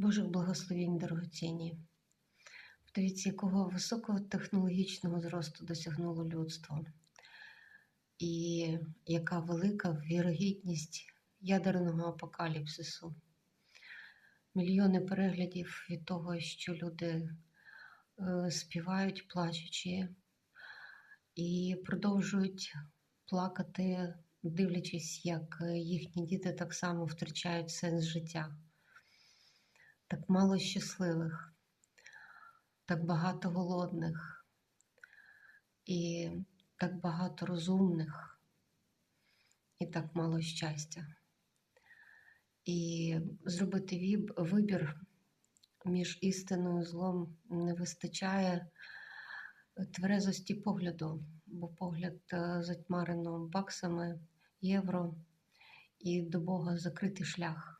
Божих благословінь дорогоцінні. Подивіться, якого високого технологічного зросту досягнуло людство, і яка велика вірогідність ядерного апокаліпсису. Мільйони переглядів від того, що люди е, співають, плачучи, і продовжують плакати, дивлячись, як е, їхні діти так само втрачають сенс життя. Так мало щасливих, так багато голодних і так багато розумних, і так мало щастя. І зробити вибір між істиною і злом не вистачає тверезості погляду, бо погляд е, затьмарено баксами, євро, і до Бога закритий шлях.